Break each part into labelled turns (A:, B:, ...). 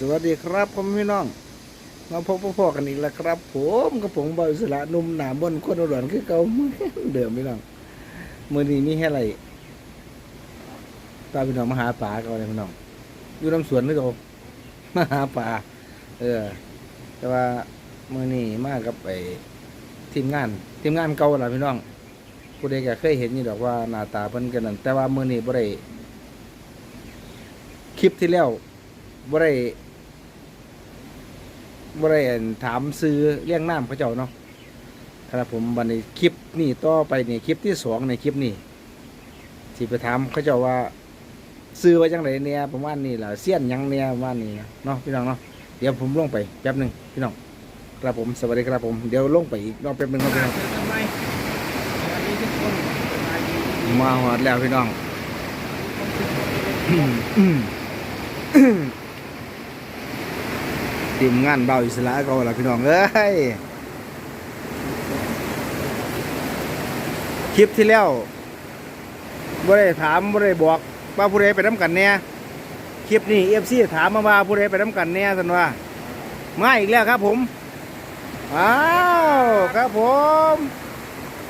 A: สวัสดีครับผมพี่น้อง มาพบพ่อๆกันอีกแล้วครับ ผมกับผมบอยสระนุ่มหนาบนคนอุดรคือเก่าเหมือนเดิมพี่น้องมือนี้มีแค่ไรตาพี่น้องมาหาปลากันเลยพี่น้องอยู่น้ำสวนหรือเปล่ามาหาปลาเออ แต่ว่ามือนี้มากับไปทีมงาน ทีมงานเก่าล่ะพี่น้องผู้ใดก็เคยเห็นอยู่ดอกว่าหน้าตาเพิ่นกันนั่นแต่ว่ามือนี้บ่ได้คลิปที่แล้วบ่ได้ บริเวณถามซื้อเลี้ยงน้ำเขาเจ้าเนาะครับผมบันในคลิปนี่ต่อไปนี่คลิปที่สองในคลิปนี้ที่ไปถามเขาเจ้าว่า ซื้อไว้จังไรเนี่ยประมาณนี้แหละเสี้ยนยังเนี่ยประมาณนี้เนาะพี่น้องเนาะเดี๋ยวผมลงไปแป๊บหนึ่งพี่น้องครับผมสวัสดีครับผมเดี๋ยวลงไปอีกรอบแป๊บหนึ่งครับพี่น้อง
B: มายดี
A: มาหอดแล้วพี่น้อง ทีมงานเบาอิสระก็ละพี่น้องเอ้ยคลิปที่แล้วบ่ได้ถามบ่ได้บอกว่าผู้ใดไปน้ำกันเนี่ยคลิปนี้เอฟซีถามมาว่าผู้ใดไปน้ำกันเนี่ยสันว่ามาอีกแล้วครับผมอ้าวครับผม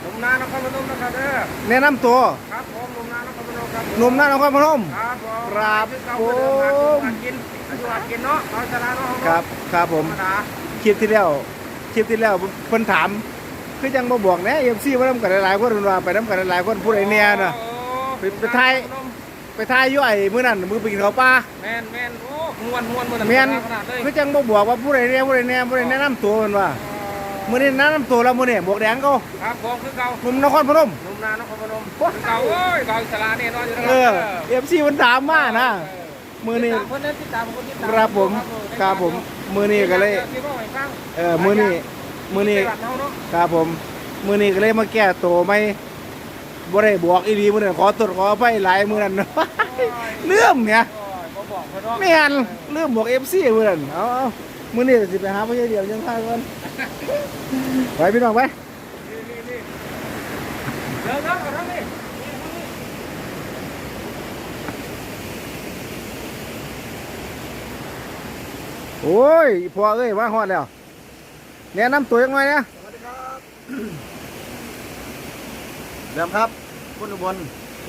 B: หนุ่มนานครพนมนะครับเด้อ
A: แนะนำตัว
B: ครับผมหนุ่มนานครพนมครับ
A: หนุ่มหน้านครพนม
B: ครับผม
A: ครับ
B: ที่เก่า
A: ผม
B: เดิมครับกิน อายุอากินเนาะเอาชนะเนาะ
A: ครับครับผ
B: ธร
A: ม
B: รมดา
A: คลิปที่แล้วคลิปที่แล้วเพิ่นถาม คือยังมาบอกแหนะเอฟซีว่าน้ำกันหลายๆคนเพิ่นว่าไปน้ำกันหลายๆคนผู้ใดเนี่ยน่ะ
B: โอ้
A: ไปไปไทยไปทายอยู่ไอ้มื้อนั้นมื้อไปกินข้าวปลา
B: แมนแมนโอ้ม้วนม้วนม้วน
A: แม่น
B: ขนาดเลย
A: คือจังบ่บอกว่าผู้ใดเนี่ยผู้ใดเนี่ยผู้ใดแนะนำตัวเพิ่นว่ามื้อนี้แนะนำตัวแล้วมื้อนี้หมวกแดงเขา
B: ครับผมคือเก่า
A: หนุ่มนครพนม
B: หนุ่มนานครพนมคือเก่าเอ้ยเก่าชนะแน่นอนอยู่นะ
A: เออเอฟซีเพิ่นถามมานะ มื้อนี้
B: ติดตามเพิ่นเด้อติดตามคนติดตาม
A: ครับผมครับผม มื้อนี้ก็เลย
B: ที่บอกให้ฟัง
A: เออมื้อนี้มื้อนี้
B: ไปวัดเฮาเนาะ
A: ครับผม มื้อนี้ก็เลยมาแก้ตัวไม่บ่ได้บอกอีหลีมื้อนั้นขอตรวจขออภัยหลายมื้อนั้นเลื่อมเนี่ย
B: โอ้ยบ่บอกเพิ่นเนาะ
A: แม่นเลื่อมบอก FC มื้อนั้นเอาเอามื้อนี้สิไปหาพ่อใหญ่เดียวยังพาก่อนไปพี่น้องไป
B: นี่นี่นี่เดี๋ยวนะเอาทั้งนี้
A: โอ้ยพ่อเอ้ยมาฮอดแล้วแนะนำตัวจังหน่อยนะ
C: สวัสดีครับเดิมครับคุณอุบล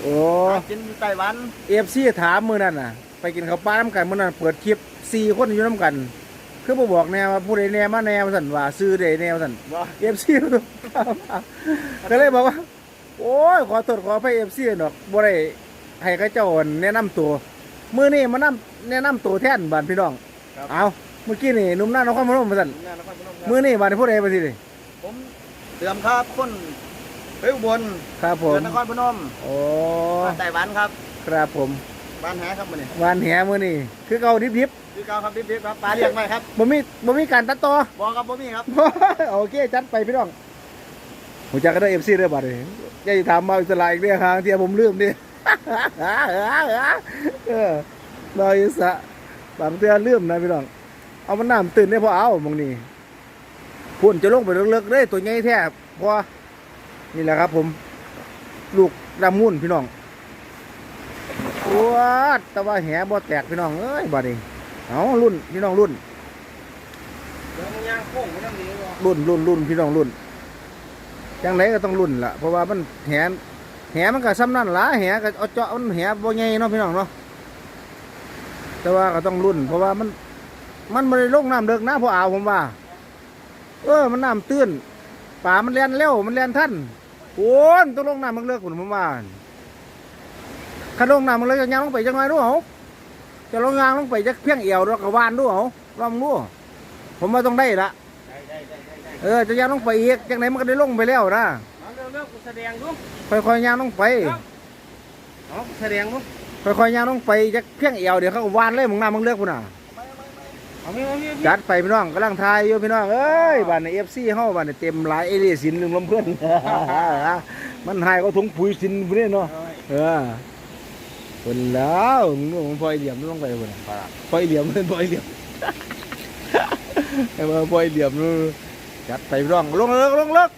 A: โอ้
C: หากินอยู่ไต้หวัน
A: FC ถามมื้อนั้นน่ะ ไปกินข้าวปลาน้ำกันมื้อนั้นเปิดคลิป4คนอยู่น้ำกัน คือบ่บอกแน่ว่าผู้ใดแน่มาแน่ว่าซั่นว่าซื้อใดแน่ว่าซั่น
C: ว่า
A: เอฟซีก็เลยบอกว่า โอ้ยขอโทษขอไปเอฟซีดอกบ่ได้ให้เขาเจ้าแนะนำตัว มื้อนี้มานำแนะนำตัวแทนบ้านพี่น้อง เอาเมื่อกี้นี่หนุ่มหน้านครพนมมาสั่น
C: ทำงานนครพนมครับ
A: มื้อนี้บ้านผู้ใดมาสินี่
C: ผมเดิมครับคนไปอุบล
A: ครับผม
C: เดินนครพนม
A: โอ้
C: บ้านไต้หวันครับ
A: ครับผม
C: บ้านแหครับมันนี่
A: วานแหมื้อนี้คือเก่าดิบ
C: คือเก่าครับดิบๆครับปลาเลี้ยงไว้ครับ
A: ๆบ่มีบ่มีการตัดต่อ
C: บอกครับบ่มีครับ
A: โอเค จัดไปพี่น้องหูจักก็ได้เอฟซีเด้อบัดนี้อย่าสิถามมาอิสระอีกเด้อทางที่ผมลืมดิเออรอยอิสระ บางเทื่อลืมนะพี่น้อง เอามันน้ำตื่นได้พอเอามองนี่พุ่นจะลงไปเลิกๆเลยตัวใหญ่แท้พอนี่แหละครับผม ลูกดำมุ่นพี่น้องว้าแต่ว่าแหบ่แตกพี่น้องเอ้ยบัดนี้เอารุ่นพี่น้องรุ่นรุ่นรุ่นรุ่นพี่น้องรุ่นจังไรก็ต้องรุ่นล่ะเพราะว่ามันแหแหมันก็ซ้ำนั่นละแหก็เอาเจาะมันแหบ่ใหญ่เนาะพี่น้องเนาะ แต่ว่าก็ต้องรุ่น เพราะว่ามัน มันไม่ได้ลงน้ำเลิกนะพออ่าวผมว่า เออ มันน้ำตื้นป่ามันเลียนเร็วมันเลียนท่านโอ้ยต้องลงน้ำมันเลิกผมผมว่าถ้าลงน้ำมันเลิกจะยางลงไปจังไงดูเหรอจะลงยางลงไปจะเพียงเอวแล้วก็วานดูเหรอลองดูผมว่าต้องได้ละ
B: ได้ได้ได้ได้ได้
A: เออจะย่างลงไปอีกจังไหนมันก็ได้ลงไปแล้วนะ
B: เอาเร็วเร็วกูแสดงดู
A: ค่อยๆย่างลงไป
B: เอากูแสดงดู
A: ค่อยๆย่างลงไปจะเพียงเอวเดี๋ยวเขาก็วานเลยมึงน้ามึงเลือกพุ่นน่ะ
B: เอามีเอามีเอามี
A: จัดไปพี่น้องกำลังทายอยู่พี่น้องเอ้ยบ้านในเอฟซีเฮาบ้านในเต็มหลายเอเลียสินลืมลมเพื่อนมันหายก็ถุงปุ๋ยสินพุ่นนี่เนาะเออคนแล้วมึงดูมันพลอยเหลี่ยมลงไปพุ่นน่ะพลอยเหลี่ยมเป็นพลอยเหลี่ยมไอ้ว่าพลอยเหลี่ยมนู่นจัดไปพี่น้องลงเลิกลงเลิก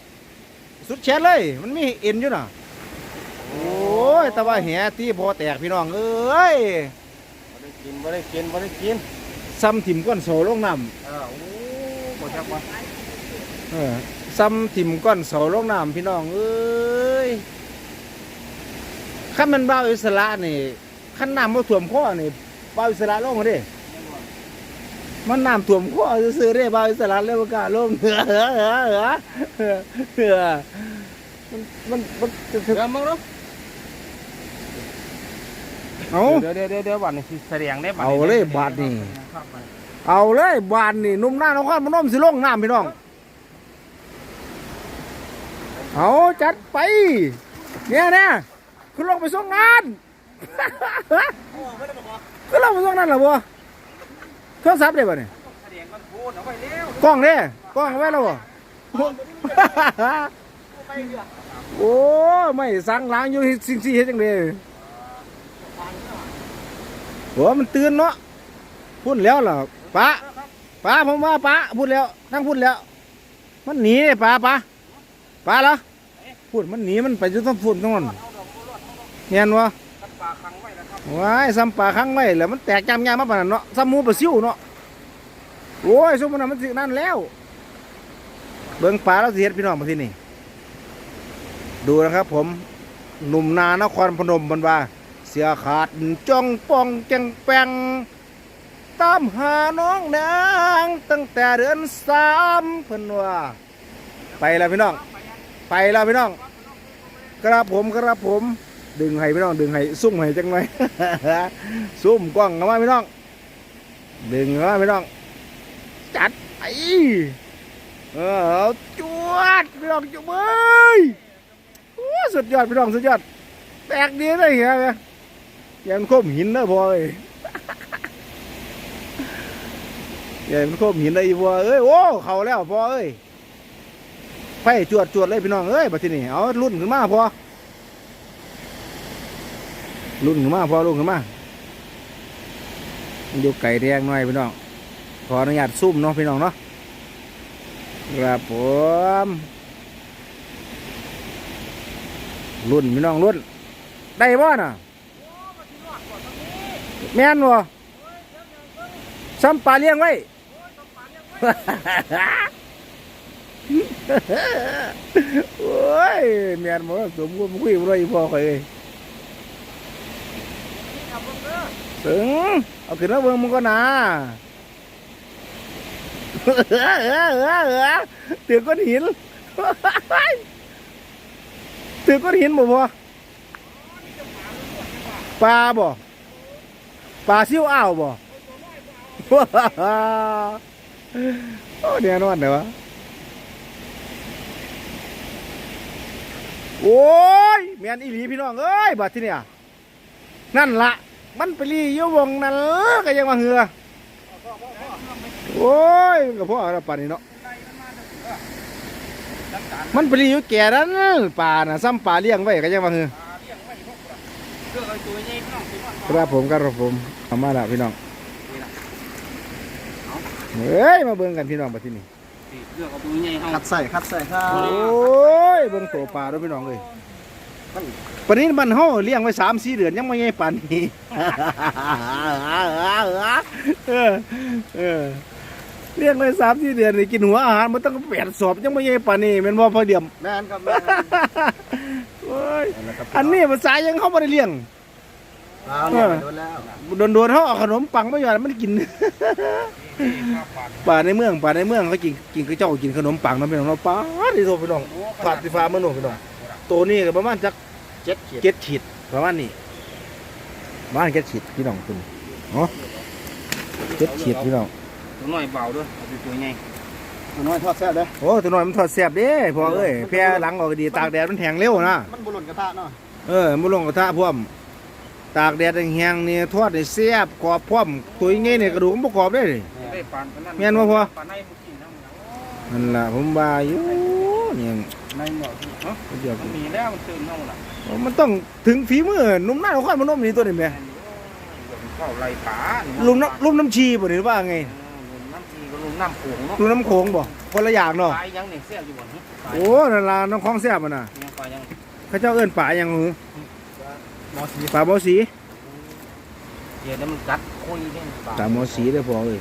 A: สุดแชทเลย มันมีเอ็นอยู่น่ะโอ้ ยแต่ว่าแหตีพอแตกพี่น้องเอ้ย
B: บ่ได้กินบ่ได้กินบ่ได้กิน
A: ซ้ำถิ่มก้อนโสลงน้
C: เออโอ้บ่จักว่าำ
A: เออซ้ำถิ่มก้อนโสลงน้ำพี่น้องเอ้ยขั้นมันบ้าวอิสระนี่ขั้นน้ำมาท่วมข้อนี่บ้าวอิสระลงมาดิมันน้ำท่วมข้อซื้อๆเด้บ้าวอิสระเลยบ่กล้าลงเหือเหือเหือเหือเหือเหือมันมันมันจะ
B: เดี๋ยวมึงรู้
A: เอา
B: เดี๋ยวเดี๋ยวเดี๋ยวเดี๋ยวบัตรนี่สิแสดงได้บัตร
A: เอาเลยบัตรนี่ เอาเลยบานนี่หนุ่มหน้านครพนมสิลงน้ำพี่น้อง เอาจัดไป เนี่ยเนี่ยคุณลงไปส่งงานคุณลงไปส่งงานเหรอบัวโทรศัพท์ได้ป่ะเนี่ย
B: แสดงมันพูดเอาไปเร็ว
A: กล้องเด้กล้องเอาไว้แล้วบ่โอ้ ไม่สั่งล้างอยู่สิ่งที่เฮ็ดจังเลย โอ้มันตื่นเนาะพูดแล้วเหรอป้าป้าผมว่าป้าพูดแล้วนั่งพูดแล้ว มันหนีป้าป้าป้าเหรอพูดมันหนีมันไปจนต้องพูดตรงนั้นเห็นวะ
B: ว้า
A: ยซ้ำปลาข้างไว้แล้วมันแตกจำยามาปานนั้นเนาะซ้ำมูปลาซิวเนาะโอ้ยซุมมันมันสินั่นแล้ว เบิ่งปลาแล้วสิเฮ็ดพี่น้องมาที่นี่ดูนะครับผมหนุ่มนานครพนมบันว่า เสียขาดจ้องป้องแจงแปงตามหาน้องนางตั้งแต่เดือนสามเพิ่นว่าไปแล้วพี่น้อง ไปแล้วพี่น้องกระผมกระผม ดึงให้พี่น้อง ดึงให้ซุ่มให้จังหน่อยซุ่มกล้องเข้ามาพี่น้อง ดึงเข้ามาพี่น้อง จัดไปเออจวดพี่น้องจุ๊บเอ้ยสุดยอดพี่น้องสุดยอดแตกดีเลยเฮียเว้ ยอยังคมหินนะพอเอ้ยยังคมหินได้อีพอเอ้ยโอ้เขาแล้วพอเอ้ยไฟจวดจวดเลยพี่น้องเอ้ยบัดทีนี้เอารุ่นขึ้นมาพอรุ่นขึ้นมาพอรุ่นขึ้นมามันอยู่ไก่แดงหน่อยพี่น้องขออนุญาตซุ่มเนาะพี่น้องเนาะครับผมรุ่นพี่น้องรุ่นได้บ่น่ะ แม่นบ่ซ้ำปลาเลี้ยงไว้ โอ้ยแม่นบ่สมควรคุยบ่ได้อีพ่อข่อยเอ้ยถึงเอาขึ้นมาเบิ่งมึงก็นะถือก้อนหินถือก้อนหินบ่พอปลาบ่ ปลาซิวอ้าวบ่โอ้เดี๋ยนอนเดี๋ยวะโอ้ยแม่นอีหลีพี่น้องเอ้ยบัดที่เนี่ยนั่นละมันไปรีอยู่วงนั้นก็ยังมาเหือโอ้ยมันก็พ่อเราป่านนี้เนาะมันไปรีอยู่แก่นั้นป่าน่ะซ้ำป่าเลี้ยงไว้ก็ยังมาเหือ
B: เรื่องไอ้ตัวนี้พี่น้องพี่น้อง
A: ครับผมครับผมเอามาละพี่น้องเฮ้ยมาเบิ่งกันพี่น้องบัดที่นี่
B: เรื่องเอาตัวใหญ่เฮา
C: คัดใส่คัดใส่ครั
A: โอบ้ยเบิ่งตัวปลาด้วยพี่น้องเลยปานนี้มันเฮาเลี้ยงไว้สามสี่เดือนยังไม่ใหญ่ปานนี้เออเออเลี้ยงไว้สามสี่เดือนนี่กินหัวอาหารมันต้องแปดสอบยังไม่ใหญ่ปานนี้แม่นบ่พอเดียม
C: แม่นครับแม่น
A: โอ้ ย
C: นั่นแหละครับ
A: อันนี้ภาษายังเขาบ่ได้เลี้ยง
C: เอาเนี่ยโดนแล้ว
A: โดนๆเขาเอาขนมปังมาหยอดมันกินป่าในเมืองป่าในเมืองเขากินกินข้าวเจ้ากินขนมปังเนาะพี่น้องเนาะป้าดิโทพี่น้องผาดสีฟ้ามันโน่พี่น้องตัวนี้ก็ประมาณจัก
C: เจ็ดขีด
A: เจ็ดขีดประมาณนี้ประมาณเจ็ดขีดพี่น้องคุณเนาะเจ็ดขีดพี่น้อง
B: ตัวน้อยเบาด้วยเอาไปตัวใหญ่
C: ตัวน้อยทอดแซ่บเด้อ
A: โอ้ตัวน้อยมันทอดแซ่บเด้พอเอ้ยแพร่หลังออกดีตากแดดมันแห้งเร็วนะ
C: มันบุหรุนกระทะเนาะ
A: เออมันลงกระทะพร้อมตากแดดแห้งๆนี่ทอดได้แซ่บกรอบพร้อมตัวใหญ่นี่กระดูกมันบ่กรอบเด้นี่
B: ได้ปานปานนั้น
A: แม่นบ่พ่อ
B: ปานในมันกินน้ำ
A: นั่นล่ะผมว่าอยู่เนี่ย
B: ในหมอที่เนาะ
A: เดี๋ยว
B: มันมีแล้วมันตื่นเฮาล่ะ
A: มันต้องถึงฝีมือหนุ่มหน้าของข้อยมันนมนี่ตัวนี้แม่
B: เข้าไรป่า
A: ลุมน้ำลุมน้ำชีบ่นี่ว่าไง
B: ลุมน้ำทีก็ลุม น้ำโขงเนาะ
A: ลุมน้ำโขงบ่คนละอย่างเนาะ
B: ปลายังนี่เสียอยู่บ่ฮะปลา
A: โอ้นั่นล่ะน้องของแซ่บมันน่ะ
B: ยังปลายัง
A: เขาเจ้าเอิ้นป่าหยังหือ
C: หมอสี
A: ป่าบ่สี
B: เดี๋ยวมันกัด
C: คุยเนี่ย
A: ตามหมอสีได้พอเลย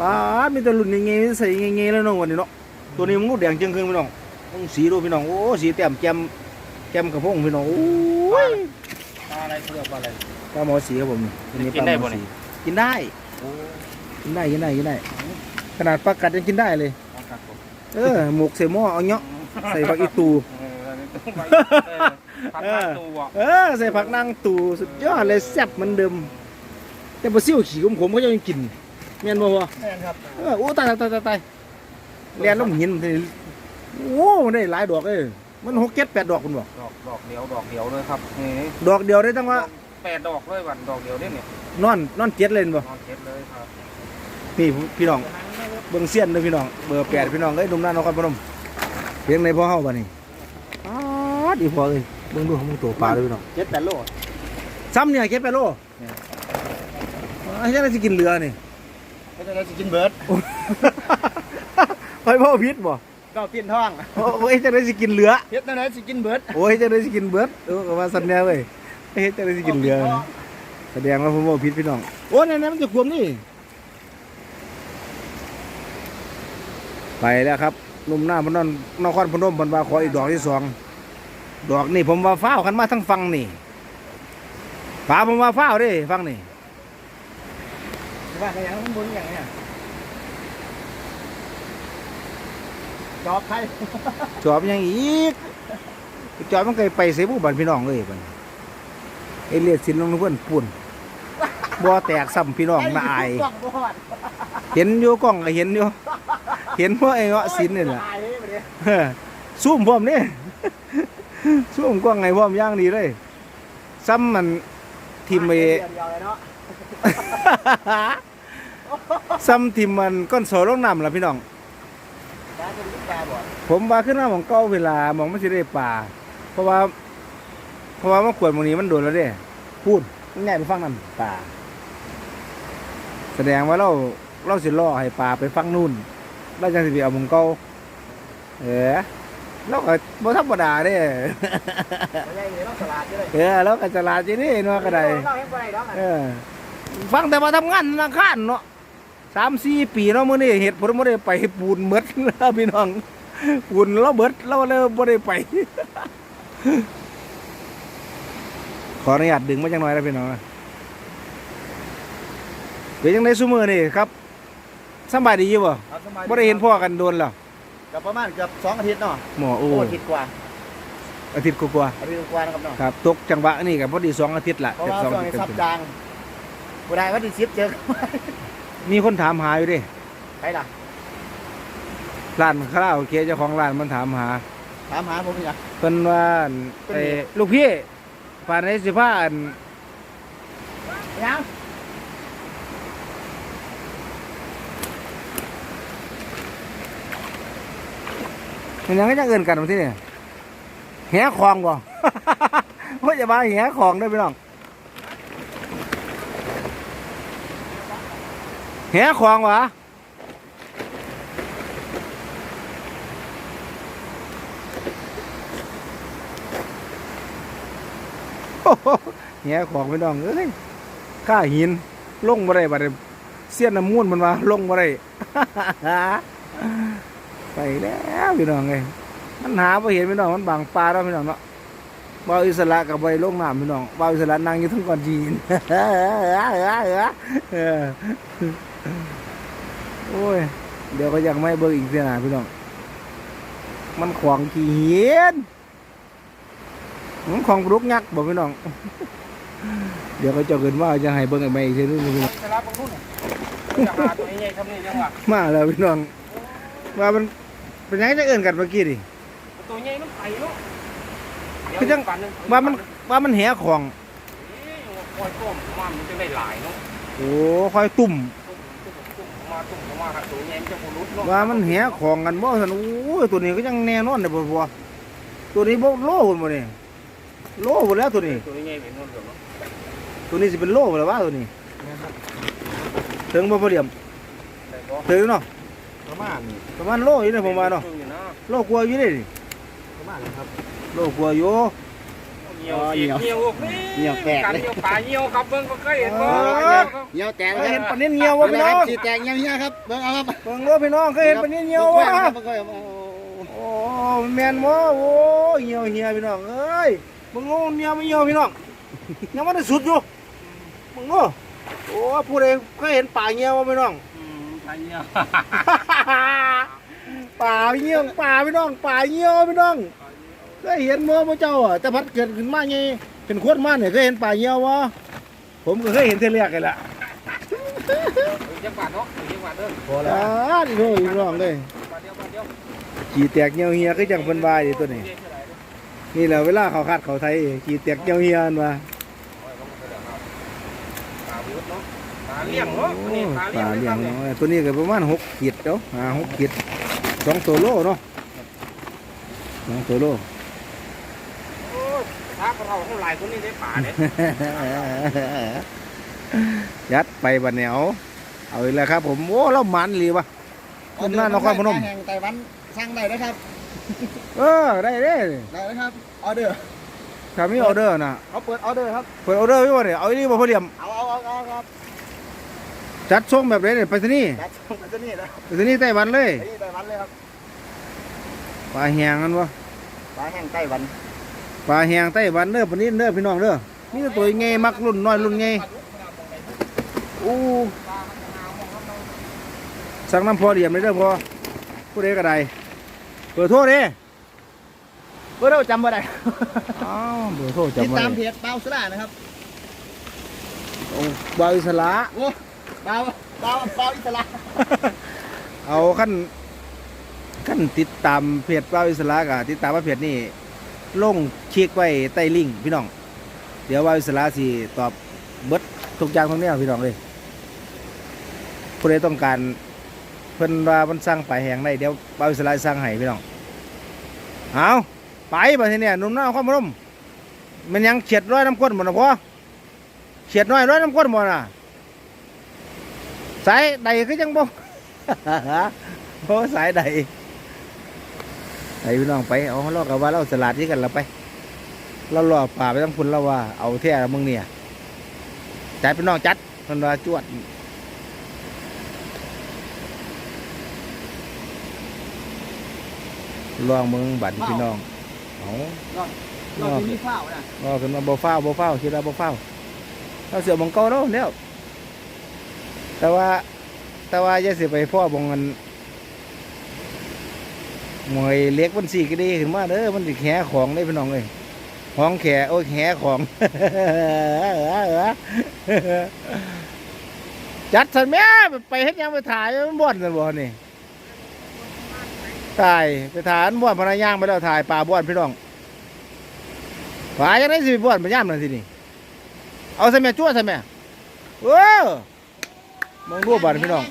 A: ป้าดมีแต่รุ่นเงี้ยๆใส่เงี้ยๆแล้วน้องวันนี้เนาะตัวนี้มึงรูดแดงจึงครึ่งพี่น้องมึงสีดูพี่น้องโอ้สีแต้มแจ่มแจ่มกระพงพี่น้องโอ้ย
C: ปลาอะไรเขาเรียกปลาอะไร
A: ปลาหมอสีครับผมอันนี้
C: กิ
A: ปลาน
C: ได้
A: หม
C: บ่
A: อ
C: นี่
A: สีกินได้
C: โอ้
A: กินได้กินได้กินได้ ขนาดปลากัดยังกินได้เลย
C: ครับผม
A: เออหมกใส่หม้อเอาเนาะใส่ผักอีตู
C: เออต้องไปผัด
A: เอ
C: ผั
A: อ
C: ดตูอะ
A: เออใส่ผักนางตูสุดยอดเลยแซ่บเหมือนเดิม แต่ปลาซิ่วขี่ขมๆเขาจะยังกินแม่นบ่พ่อ
C: แม่นครับ
A: เออโอ้ตายตายตายตายตายเรียนลงหินมันได้โอ้มันได้หลายดอกเลยมันหกเจ็ดแปดดอกคุณบอก
C: ดอกดอกเดียวดอกเดียวเลยครับนี่
A: ดอกเดียวได้ตั้งว่า
C: แปดดอกเลยวันดอกเดียวเนี่ย
A: นอนนอนเจ็ดเลยบ่
C: นอนเช็ดเลยครับ
A: นี่พี่น้อง เบิ่งเสี้ยนเลยพี่น้อง เบอร์แปดพี่น้องเอ้ยหนุ่มน้านครพนมเพียงในพ่อเฮาบ่นี่อ๋อดีพอเลยเบิ่งดูของมึงตัวปลาเลยพี่น้อง
C: เจ็ดแปดโล
A: ซ้ำเนี่ยเก็บไปโลไอ้เจ้าจะกินเรือนี่
C: ไม่ได้จะกินเบิร์ด
A: คอยพ่อพิษบ่
C: ก็เปลี่ยนท้อง
A: โอ้ยเจ้าจะกินเรือ
C: เฮ็ดนั่นแหละสิกินเบิร์ด
A: โอ้ยเจ้าจะกินเบิดเออก็ว่าสัญญาเว้ยเฮ้ยเจ้าจะกินเรือแสดงว่าผมบ่พิษพี่น้องโอ้ยนั่นๆมันจะควมนี่ ไปแล้วครับหนุ่มหน้าพนนนครพนมเพิ่นว่าขออีกดอกที่สองดอกนี่ผมว่าฟ้าวกันมาทั้งฟังนี่ฟ้าผมว่าฟ้าวเด้ฟังนี่
C: ว่ากันอย่างนั้นบนอย่างเนี้ยจอบใคร
A: จอบยังอีกจอบมันเคยไปเสบุบันพี่น้องเลยบันเอเลียดสินลงเพื่อนปุ่นบ่แตกซ้ำพี่น้องมาอาย
C: กล้องบ่ฮอด
A: เห็นอยู่กล้องก็เห็นอยู่ เห็นพวกไอ้เงาะสินนี่แหละ
C: อายเลยบัดนี้
A: เออซูมพร้อมนี่ซูมกล้องไงพร้อมย่างดีเลย ซ้ำมันทีมเอซ้ำทีมมันก้อนโซลงนำละพี่น้อง ผมว่าขึ้นมาหมองเก้าเวลามองไมันสิได้ป่า เพราะว่า เพราะว่ามันขวดมองนี้มันโดนแล้วเด้พูดมันใหญ่ไปฟังนั่นป่า แสดงว่าเราเราสิล่อให้ป่าไปฟังนู่น เราจังสิไปเอามองเก้าเออเราก็บ่ธรรมดาเด้
C: ไม่ใช่เลยต้องสลัดด้วย
A: เออเราก็ฉลาดจีนี่เนาะก็ได้
C: เล่าให้ไปดอก
A: เออฟังแต่มาทำงานธนาคารเนาะสามสี่ปีเนาะมื้อนี้เหตุผลบ่ได้ไปปูนเมดพี่น้องปูนเราเบิดเราเลยบ่ได้ไป ขออนุญาตดึงมาจังหน่อยนะพี่น้องนะเป็นจังได้ซุมื้อนี่ครับ สำบายดีอยู่บ่บ่ได้เห็นพ่อกันโดนแล้ว
C: กับประมาณเกือบสองอาทิตย์เนาะ
A: หมอโอ้
C: โอ้อาทิตย์กว่า
A: อาทิตย์กว่า
C: อาทิตย์กว่านะครับเนาะ
A: ๆครับตกจังหวะนี่ก็พอดีสองอาทิตย์ละ
C: เพราะ
A: เกือบ
C: ว่า
A: สอง
C: ช่วง
A: อาทิต
C: นี้
A: ย์
C: ซับ
A: เต็ม
C: จางผู้ใดว่าที่ซิปเจอ
A: ๆมีคนถามหาอยู่เดิ
C: ใครล่ะ
A: ร้านคาราโอเกะเจ้าของร้านมันถามหา
C: ถามหาผมนี่นะ
A: เพิ่นว่าอั่น
C: เป็น
A: ไอ้
C: ไง
A: ลูกพี่ป่านนี้สิพาอัน
C: ยัง
A: มันยังก็จะเอินกันมาที่นี่แหคลองบ่ว่าจะมาแหคลองได้พี่น้องแหคลองวะโอ้โหแหคลองพี่น้องเอ้ยข้าหินลงบ่ได้บัดเสี้ยนน้ำมูลมันว่าลงบ่ได้ ไปแล้วพี่น้องเอ้ยมันหาบ่เห็นพี่น้องมันบางปลาแล้วพี่น้องเนาะบ่าวอิสระกับใบลงน้ำพี่น้องบ่าวอิสระนั่งอยู่ทั้งก่อนจีนเออโอ้ยเดี๋ยวก็ยังไม่เบิ่งอีกเสียหนาพี่น้อง มันขวางขี้เหียนมันของปลุกยักษ์บอกพี่น้อง เดี๋ยวก็เจะเกินว่าจะให้เบิ่งอีกไหมอีกทีนึงพี่น้อง
C: สลับตรงนู้นจะหาตัวนี้ใหญ่ทำนี่จังหวะ
A: มาแล้วพี่น้องว่ามัน เป็นยังไงจะเอินกันเมื่อกี้ดิ
C: ตัวใหญ่มันไปเนาะ
A: คือจังว่ามันว่ามันแหของ
C: คอยต้มมันมันจะได้หลายเนาะ
A: โอ้คอยตุ่ม
C: ตุ่มตุ่มมาตุ่มมาครับตัวใหญ่มันจะบุรุษเนาะ
A: ว่ามันแหของกันบ่สันโอ้ยตัวนี้ก็ยังแน่นอนเลยบ่บ่ตัวนี้บ่โลพุ่นบ่นี่โลหมดแล้วตัวนี้
C: ตัวใหญ่เป็นนวลเนาะ
A: ตัวนี้สิเป็นโลหมดแล้วว่าตัวนี้ถึงบ่พอเดียม
C: แต่ก็
A: ถึงเนาะ
C: ประมาณ
A: ประมาณโลอยู่เด้ผมว่าเนาะ
C: อยู่นะ
A: โลกลัวาอยู่เด้นี่
C: ประมาณนะครับ
A: โลกลัวาอยู่
C: ใหญ่
B: หี่ยวเสียเหี่ยวนี่
C: เหี่ยวแตก
B: การ
C: เลย
B: เหี่ยวปลาเหี่ยวครับเบิ่งก็เคยเห็นบ่
C: เหี่ยวแตก
A: เค
C: เลยย
A: เห็นปลาเนียนเงียววะพี่น้อง
C: สีแตกเหี่ยวเหี่ยวครับเบิ่งเอาครับ
A: เบิ่งดูพี่น้องเคยเห็นปลาเนียนเงียววะ
C: เบิ่งเอา
A: โอ้แม่นบ่โอ้เหี่ยวเหี่ยวพี่น้องเอ้ยมึงงงเหี่ยวไม่เหี่ยวพี่น้องยังไม่ได้สุดอยู่มึงโง่โอ้ผู้ใดเคยเห็นปลาเหี่ยววะพี่น้อง
B: อืมปลา เหี่ยว
A: ป่าเงี้ยงป่าพี่น้องป่าเงี้ยวพี่น้องเคยเห็นมั้พระเจ้าอะแต่พัดเกิดขึ้นมาไงเป็นขวดมาเนี่ยเคยเห็นป่าเงี้ยววะผมก็เคยเห็นเทเรียกกันละ
B: จังหวัดเนาะจังหวัดเด้อ
A: พอแล้วดิโอ้ยพี่น้องเลย
B: ปลาเดียวปลาเดียว
A: ขี่แตกเงี้ยวเฮียก็จังเพิ่นวายดิตัวนี้ นี่แหละเวลาเขาคาดเขาไทยขี่แตกเงี้ยวเฮียนมา
B: ปลาวิวเนาะ ปลาเลี้ยงเนาะ
A: โอ้
B: นี่ปลา
A: ปลา
B: เลี้
A: เลี้
B: ย
A: ย
B: ง
A: ง
B: เนาะ
A: เนาะตัวนี้ก็ประมาณหกขีดเด้ออ่าหกขีดสองตัวโลเนาะสองตัวโล
B: โอ้ถ้าเราเท่าไหร่คนนี้ได้ปลาเนี่ย
A: ยัดไปบัดเหนียวเอาอีกแล้วครับ ผมโอ้เรามันหลีวะคนหน้านครพนม
C: แห่งไต้หวันสั่งได้นะครับ
A: เออได้เด้
C: ได้นะครับออเดอร์
A: ถ้ามีออเดอร์นะ
C: เขาเปิดออเดอร์ครับ
A: เปิดออเดอร์ไว้บ่เนี่ยเอาอีนี่บ่พอเดียม
C: เอาเอาเอาเอาครับ
A: จัดส่งแบบไหนเนี่ยไปที่นี่
C: จัดส่งไปที่นี่นะ
A: ไปที่นี่ไต้หวันเลย
C: ไอ้ไต้หวันเลยครับ
A: ปลาแห้งกันวะ
C: ปลาแห้งไต้หวัน
A: ปลาแห้งไต้หวันเด้อปานนี้เด้อพี่น้องเด้อนี่ตัวใหญ่มักรุ่นน้อยรุ่นใหญ่อู้สั่งน้ำพอเดียมเลยเด้อพอผู้ใดก็ได้เปิดโทษเด้
C: เบอร์เราจำบ่ได้
A: อ้าวเปิดโทษ
C: ติด
A: จำไว้
C: ตามเพจเปาสลานะครับ
A: โอ้บาวอิสระ
C: โอ้ เปาเปาเปาอิสระ
A: เอาขั้นขั้นติดตามเพจเป้าอิสระกะติดตามว่าเพจนี่ลงคลิกไว้ใต้ลิงก์พี่น้อง เดี๋ยวว่าอิสระสิตอบเบิดทุกอย่างทั้งแนวพี่น้องเลยผู้ใดต้องการเพิ่นว่ามันสร้างปลายแหงได้เดี๋ยวเป้าอิสระสร้างให้พี่น้องเอาไปไปทีเนี่ยนุ่มน้าข้อมนมมันยังเฉียดร้อยน้ำก้นหมดนะพ่อเฉียดน้อยร้อยน้ำก้นหมดน่ะ สายใดคือจังบ่โอ้สายใดไอ้พี่น้องไปเอาเรากับว่าเราสลัดที่กันเราไป เราหล่อป่าไปทั้งพุ่นเราว่าเอาแท้ละมึงเนี่ยจัดพี่น้องจัดมันว่าจวดลองมึงบัตรพี่น้องเอา
C: เราจะมีข้าวนะ
A: ก็ขึ้นมาบ่ฟ้าวบ่ฟ้าวคิดว่าบ่ฟ้าวเราเสือบังเก่าแล้วเนี่ย แต่ว่าแต่ว่าจะสิไปพ่อบงเงินมวยเล็กมันสี่ก็ดีขึ้นมาเด้อมันสิแขของได้พี่น้องเลยของแขโอ้ยแขของจัดสันแม่ไปเฮ็ดยังไปถ่ายมันบ่อนสันบ่นี่ถ่ายไปถ่ายมันบ่อนพนักย่างไปแล้วถ่ายปลาบ่อนพี่น้องปลายังได้สิบวชมาย่ำนั่นสินี่เอาใส่แม่จั่วใส่แม่เออ มองรูปบัตรพี่น้อง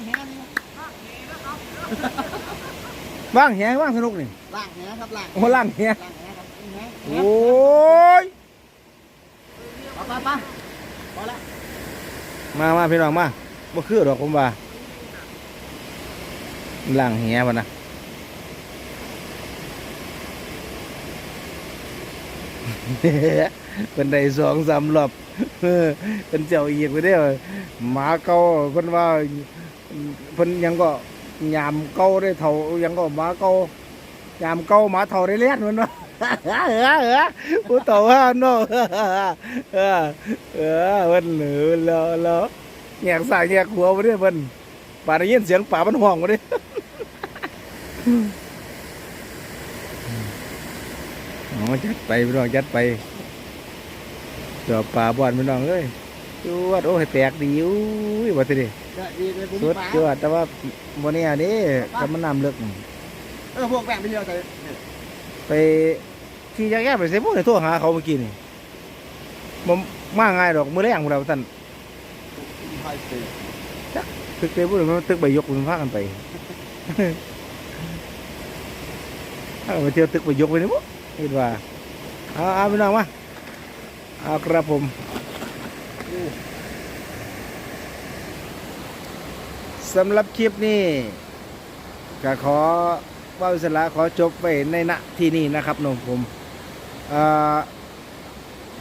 A: ว่างแหงว่างสนุกนี่
C: ล่างแหครับล่าง
A: โอ้ล่างแหง
C: ล่างแหครับแห
A: โอ้ย
C: ไปไปไปพอละ
A: มามาพี่น้องมาบ่คือดอกผมว่าล่างแหงวะนะเเป็นได้สองสามรอบเป็นเจ้าอีกไปได้อหมาเก่าเพิ่นว่าเพิ่นยังก็ยามเก่าได้เท่ายังก็หมาเก่ายามเก่าหมาเท่าได้เลี้ยนมันว่าเออเออผู้เฒ่าว่าโนาะเออเออเพิ่นเหลือแล้วแล้วแงกซ้ายแงกขวาบ่ได้เพิ่นป่าได้ยินเสียงป่ามันห้องบ่ได้อ๋อจัดไปพี่น้องจัดไป จอบป่าบ่อนพี่น้องเอ้ยจวดโอ้ยแตกดีอุ้ยว่าติดิ
C: เดี๋ยวดีเลยผม
A: สุด
C: ปลา
A: จวดแต่ว่าวันนี้อันนี้ถ้ามันน้ำลึก
C: เออพวกแบ่งไปเดียวใส่
A: ไปขี่จักรยานไปเซฟพวกในโทรหาเขาเมื่อกี้นี่มันมาง่ายดอกมือแรงพวกเราท่านตึกเตพูดมันตึกใบยกมันพากันไปถ้าไปเที่ยวตึกใบยกไปนี่ปุ๊เห็นว่าเอาเอาพี่น้องมา เอาครับผม สำหรับคลิปนี้ก็ขอว่าอิสระขอจบไปในณที่นี้นะครับน้องผมเอ่อ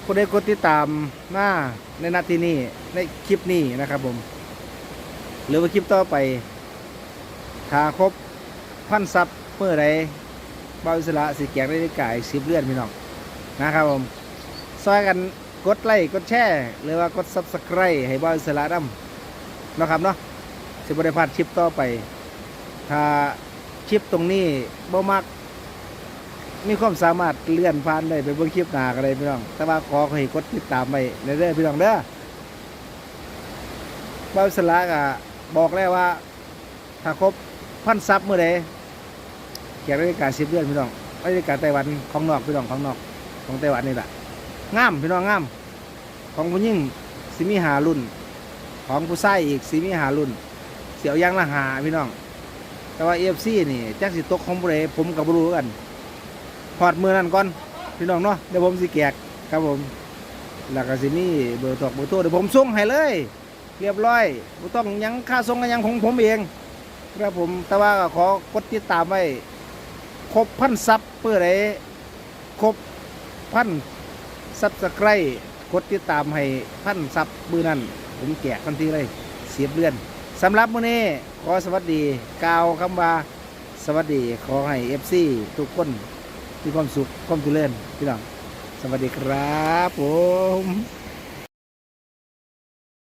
A: ผู้กดติดตามมาในนาทีนี้ในคลิปนี้นะครับผม หรือว่าคลิปต่อไปถ้าครบพันซับเมื่อใดบาวิสระสีแกงได้ไกายสิบเลือนพี่น้องนะครับผม ซอยกันกดไลค์กดแชร์หรือว่ากดซับสไครต์ให้บาวิสระนํเนะครับเนาะสิบได้พาดคลิปต่อไป ถ้าคลิปตรงนี้บ่มัก มีความสามารถเลื่อนผ่านได้ไปเบิ่งคลิปหน้าก็ได้พี่น้อง แต่ว่าขอให้กดติดตามไปเด้อๆพี่น้องเด้อบ้าวสลากะบอกแล้วว่า ถ้าครบพันซับเมื่อใดเกี่ยวกับการสิบเดือนพี่น้องรายการไต้หวันของนอกพี่น้องของนอกของไต้หวันนี่แหละ งามพี่น้องงาม ของผู้หญิงสิมีหารุ่น ของผู้ชายอีกสิมีหารุ่น เสียวยางละหาพี่น้อง แต่ว่าเอฟซีนี่จักสิตกของผู้ใดผมกับบรูกันพอดมือนั่นก่อนพี่น้องเนาะเดี๋ยวผมสิแกกครับผมแล้วก็สิมีเบอร์ตอกเบอร์โทรเดี๋ยวผมส่งให้เลย เรียบร้อยบ่ต้องยังค่าส่งกันยังของผมเองครับผมแต่ว่าขอกดติดตามไว้ครบพันซับเพื่อไรครบพัน ซับสไครกดติดตามให้พันซับมือนั่นผมแจกทันทีเลยเสียบเลื่อนสำหรับมื้อนี้ขอสวัสดีกล่าวคำว่าสวัสดีขอให้เอฟซีทุกคนมีความสุขความเจริญพี่น้องสวัสดีครับผม